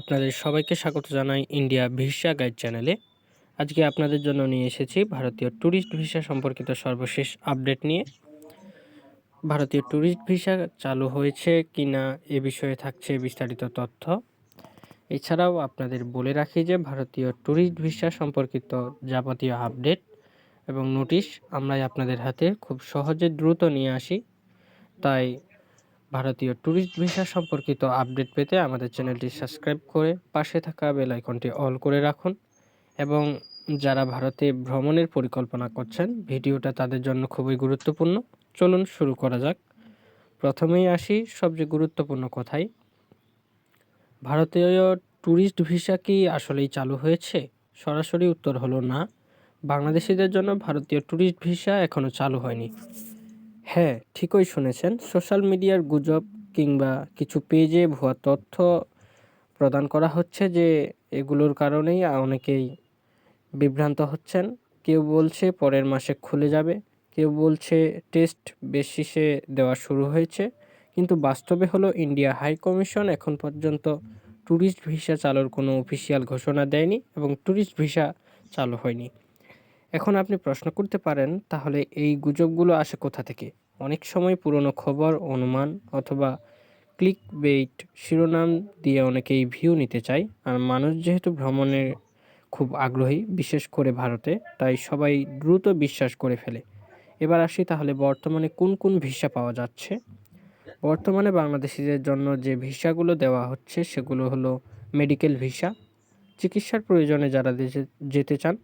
আপনাদের সবাইকে স্বাগত জানাই ইন্ডিয়া ভিসা গাইড চ্যানেলে। আজকে আপনাদের জন্য নিয়ে এসেছি ভারতীয় ট্যুরিস্ট ভিসা সম্পর্কিত সর্বশেষ আপডেট নিয়ে। ভারতীয় ট্যুরিস্ট ভিসা চালু হয়েছে কি না এ বিষয়ে থাকছে বিস্তারিত তথ্য। এছাড়াও আপনাদের বলে রাখি যে ভারতীয় ট্যুরিস্ট ভিসা সম্পর্কিত যাবতীয় আপডেট এবং নোটিশ আমরাই আপনাদের হাতে খুব সহজে দ্রুত নিয়ে আসি। তাই ভারতীয় ট্যুরিস্ট ভিসা সম্পর্কিত আপডেট পেতে আমাদের চ্যানেলটি সাবস্ক্রাইব করে পাশে থাকা বেল আইকনটি অল করে রাখুন এবং যারা ভারতে ভ্রমণের পরিকল্পনা করছেন, ভিডিওটা তাদের জন্য খুবই গুরুত্বপূর্ণ। চলুন শুরু করা যাক। প্রথমেই আসি সবচেয়ে গুরুত্বপূর্ণ কথাই ভারতীয় ট্যুরিস্ট ভিসা কি আসলেই চালু হয়েছে? সরাসরি উত্তর হলো না। বাংলাদেশিদের জন্য ভারতীয় ট্যুরিস্ট ভিসা এখনও চালু হয়নি। হ্যাঁ ঠিকই শুনেছেন। সোশ্যাল মিডিয়ার গুজব কিংবা কিছু পেজে ভুয়া তথ্য প্রদান করা হচ্ছে যে এগুলোর কারণেই অনেকেই বিভ্রান্ত হচ্ছেন। কেউ বলছে পরের মাসে খুলে যাবে, কেউ বলছে টেস্ট বেসিসে দেওয়া শুরু হয়েছে। কিন্তু বাস্তবে হলো ইন্ডিয়া হাই কমিশন এখন পর্যন্ত ট্যুরিস্ট ভিসা চালুর কোনো অফিসিয়াল ঘোষণা দেয়নি এবং ট্যুরিস্ট ভিসা চালু হয়নি। এখন আপনি প্রশ্ন করতে পারেন, তাহলে এই গুজবগুলো আসে কোথা থেকে? অনেক সময় পুরনো খবর, অনুমান অথবা ক্লিক বেইট শিরোনাম দিয়ে অনেকেই ভিউ নিতে চায়। আর মানুষ যেহেতু ভ্রমণের খুব আগ্রহী, বিশেষ করে ভারতে, তাই সবাই দ্রুত বিশ্বাস করে ফেলে। এবার আসি তাহলে বর্তমানে কোন কোন ভিসা পাওয়া যাচ্ছে? বর্তমানে বাংলাদেশিদের জন্য যে ভিসাগুলো দেওয়া হচ্ছে, সেগুলো হলো মেডিকেল ভিসা, চিকিৎসার প্রয়োজনে যারা দেশে যেতে চান।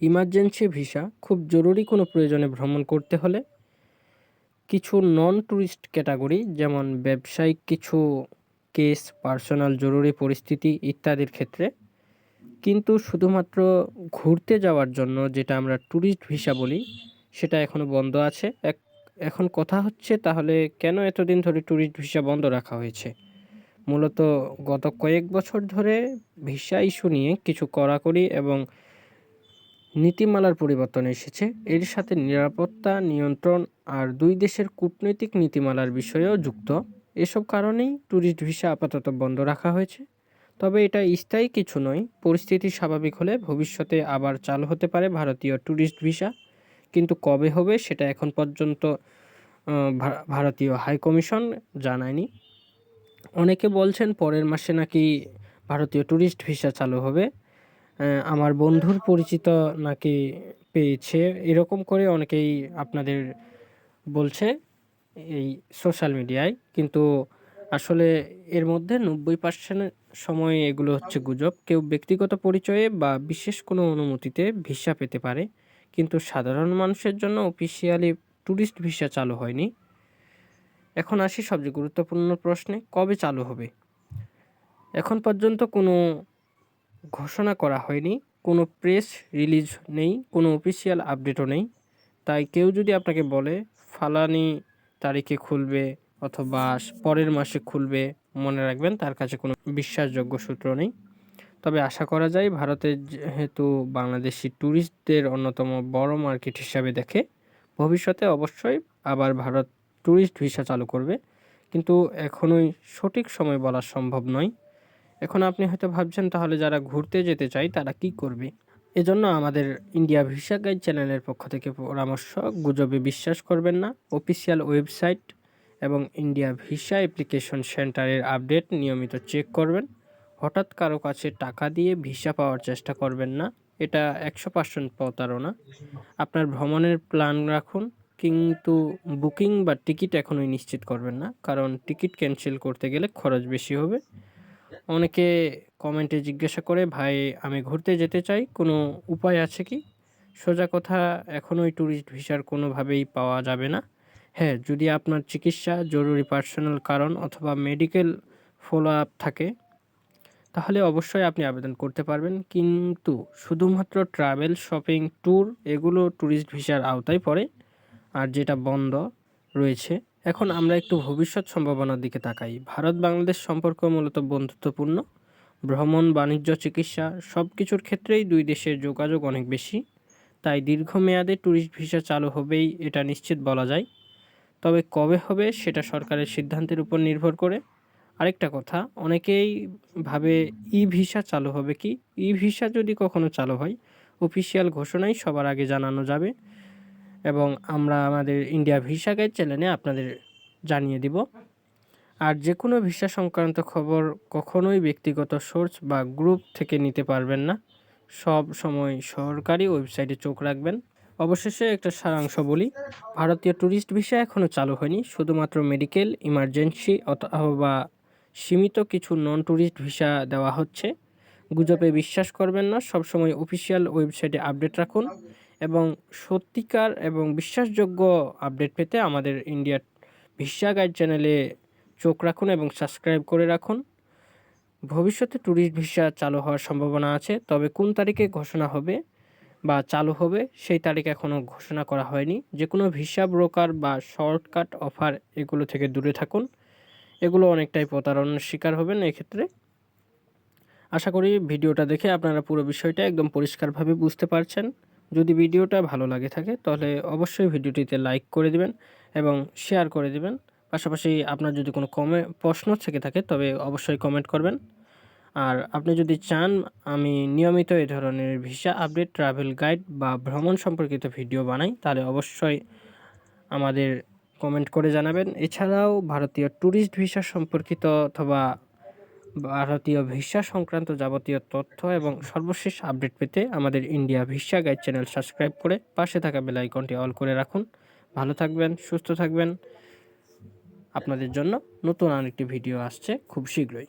ইমার্জেন্সি ভিসা, খুব জরুরি কোনো প্রয়োজনে ভ্রমণ করতে হলে। কিছু নন ট্যুরিস্ট ক্যাটাগরি যেমন ব্যবসায়িক কিছু কেস পার্সোনাল জরুরি পরিস্থিতি ইত্যাদির ক্ষেত্রে। কিন্তু শুধুমাত্র ঘুরতে যাওয়ার জন্য যেটা আমরা ট্যুরিস্ট ভিসা বলি, সেটা এখনও বন্ধ আছে। এক, এখন কথা হচ্ছে তাহলে কেন এতদিন ধরে ট্যুরিস্ট ভিসা বন্ধ রাখা হয়েছে? মূলত গত কয়েক বছর ধরে ভিসা ইস্যু নিয়ে কিছু কড়াকড়ি এবং নীতিমালার পরিবর্তন এসেছে। এর সাথে নিরাপত্তা নিয়ন্ত্রণ আর দুই দেশের কূটনৈতিক নীতিমালার বিষয়েও যুক্ত। এসব কারণেই ট্যুরিস্ট ভিসা আপাতত বন্ধ রাখা হয়েছে। তবে এটা স্থায়ী কিছু নয়, পরিস্থিতি স্বাভাবিক হলে ভবিষ্যতে আবার চালু হতে পারে ভারতীয় ট্যুরিস্ট ভিসা। কিন্তু কবে হবে সেটা এখন পর্যন্ত ভারতীয় হাই কমিশন জানায়নি। অনেকে বলছেন পরের মাসে নাকি ভারতীয় ট্যুরিস্ট ভিসা চালু হবে। আমার বন্ধুর পরিচিত নাকি পেয়েছে। এরকম করে অনেকেই আপনাদের বলছে এই সোশ্যাল মিডিয়ায় কিন্তু আসলে এর মধ্যে নব্বই পার্সেন্ট সময় এগুলো হচ্ছে গুজব। কেউ ব্যক্তিগত পরিচয়ে বা বিশেষ কোনো অনুমতিতে ভিসা পেতে পারে। কিন্তু সাধারণ মানুষের জন্য অফিসিয়ালি ট্যুরিস্ট ভিসা চালু হয়নি। এখন আসি সবচেয়ে গুরুত্বপূর্ণ প্রশ্নে, কবে চালু হবে? এখন পর্যন্ত কোনো ঘোষণা করা হয়নি। কোনো প্রেস রিলিজ নেই, কোনো অফিসিয়াল আপডেটও নেই। তাই কেউ যদি আপনাকে বলে, ফালানি তারিখে খুলবে অথবা পরের মাসে খুলবে, মনে রাখবেন, তার কাছে কোনো বিশ্বাসযোগ্য সূত্র নেই। তবে আশা করা যায় ভারতের যেহেতু বাংলাদেশি ট্যুরিস্টদের অন্যতম বড় মার্কেট হিসাবে দেখে, ভবিষ্যতে অবশ্যই আবার ভারত ট্যুরিস্ট ভিসা চালু করবে। কিন্তু এখনই সঠিক সময় বলা সম্ভব নয়। এখন আপনি হয়তো ভাবছেন, তাহলে যারা ঘুরতে যেতে চায়, তারা কি করবে? এজন্য আমাদের ইন্ডিয়া ভিসা গাইড চ্যানেলের পক্ষ থেকে পরামর্শ, গুজবে বিশ্বাস করবেন না। অফিসিয়াল ওয়েবসাইট এবং ইন্ডিয়া ভিসা অ্যাপ্লিকেশন সেন্টারের আপডেট নিয়মিত চেক করবেন। হঠাৎ কারও কাছে টাকা দিয়ে ভিসা পাওয়ার চেষ্টা করবেন না, এটা একশো পার্সেন্ট প্রতারণা। আপনার ভ্রমণের প্ল্যান রাখুন, কিন্তু বুকিং বা টিকিট এখনই নিশ্চিত করবেন না, কারণ টিকিট ক্যান্সেল করতে গেলে খরচ বেশি হবে। অনেকে কমেন্টে জিজ্ঞাসা করে, ভাই, আমি ঘুরতে যেতে চাই, কোনো উপায় আছে কি? সোজা কথা, এখনই ট্যুরিস্ট ভিসার কোনোভাবেই পাওয়া যাবে না। হ্যাঁ যদি আপনার চিকিৎসা জরুরি পার্সোনাল কারণ অথবা মেডিকেল ফলো আপ থাকে, তাহলে অবশ্যই আপনি আবেদন করতে পারবেন। কিন্তু শুধুমাত্র ট্রাভেল শপিং ট্যুর এগুলো ট্যুরিস্ট ভিসার আওতায় পড়ে। আর যেটা বন্ধ রয়েছে এখন আমরা একটু ভবিষ্যৎ সম্ভাবনার দিকে তাকাই। ভারত, বাংলাদেশ সম্পর্ক মূলত বন্ধুত্বপূর্ণ। ভ্রমণ, বাণিজ্য, চিকিৎসা সব কিছুর ক্ষেত্রেই দুই দেশের যোগাযোগ অনেক বেশি। তাই দীর্ঘমেয়াদে ট্যুরিস্ট ভিসা চালু হবেই এটা নিশ্চিত বলা যায়। তবে কবে হবে সেটা সরকারের সিদ্ধান্তের উপর নির্ভর করে। আরেকটা কথা, অনেকেই ভাবে ই ভিসা চালু হবে কি? ই ভিসা যদি কখনো চালু হয়, অফিসিয়াল ঘোষণাই সবার আগে জানানো যাবে। এবং আমরা আমাদের ইন্ডিয়া ভিসা গাইড চ্যানেলে আপনাদের জানিয়ে দিব। আর যে কোনো ভিসা সংক্রান্ত খবর কখনোই ব্যক্তিগত সোর্স বা গ্রুপ থেকে নিতে পারবেন না। সব সময় সরকারি ওয়েবসাইটে চোখ রাখবেন। অবশেষে একটা সারাংশ বলি, ভারতীয় ট্যুরিস্ট ভিসা এখনও চালু হয়নি। শুধুমাত্র মেডিকেল ইমার্জেন্সি অথবা সীমিত কিছু নন ট্যুরিস্ট ভিসা দেওয়া হচ্ছে। গুজবে বিশ্বাস করবেন না, সবসময় অফিসিয়াল ওয়েবসাইটে আপডেট রাখুন। এবং সত্যিকার এবং বিশ্বাসযোগ্য আপডেট পেতে আমাদের ইন্ডিয়া ভিসা গাইড চ্যানেলে চোখ রাখুন এবং সাবস্ক্রাইব করে রাখুন। ভবিষ্যতে ট্যুরিস্ট ভিসা চালু হওয়ার সম্ভাবনা আছে, তবে কোন তারিখে ঘোষণা হবে বা চালু হবে সেই তারিখ এখনও ঘোষণা করা হয়নি। যে কোনো ভিসা ব্রোকার বা শর্টকাট অফার এগুলো থেকে দূরে থাকুন। এগুলো অনেকটাই প্রতারণার শিকার হবেন এক্ষেত্রে। আশা করি ভিডিওটা দেখে আপনারা পুরো বিষয়টা একদম পরিষ্কারভাবে বুঝতে পারছেন। যদি ভিডিওটা ভালো লাগে থাকে, তাহলে অবশ্যই ভিডিওটিতে লাইক করে দিবেন এবং শেয়ার করে দিবেন। পাশাপাশি আপনার যদি কোনো কমে, প্রশ্ন থেকে থাকে, তবে অবশ্যই কমেন্ট করবেন। আর আপনি যদি চান, আমি নিয়মিত এই ধরনের ভিসা আপডেট ট্রাভেল গাইড বা ভ্রমণ সম্পর্কিত ভিডিও বানাই, তাহলে অবশ্যই আমাদের কমেন্ট করে জানাবেন। এছাড়াও ভারতীয় ট্যুরিস্ট ভিসা সম্পর্কিত অথবা ভারতীয় ভিসা সংক্রান্ত যাবতীয় তথ্য এবং সর্বশেষ আপডেট পেতে আমাদের India visa guide channel subscribe করে পাশে থাকা বেল আইকনটি অল করে রাখুন। ভালো থাকবেন, সুস্থ থাকবেন। আপনাদের জন্য নতুন আরেকটি ভিডিও আসছে খুব শীঘ্রই।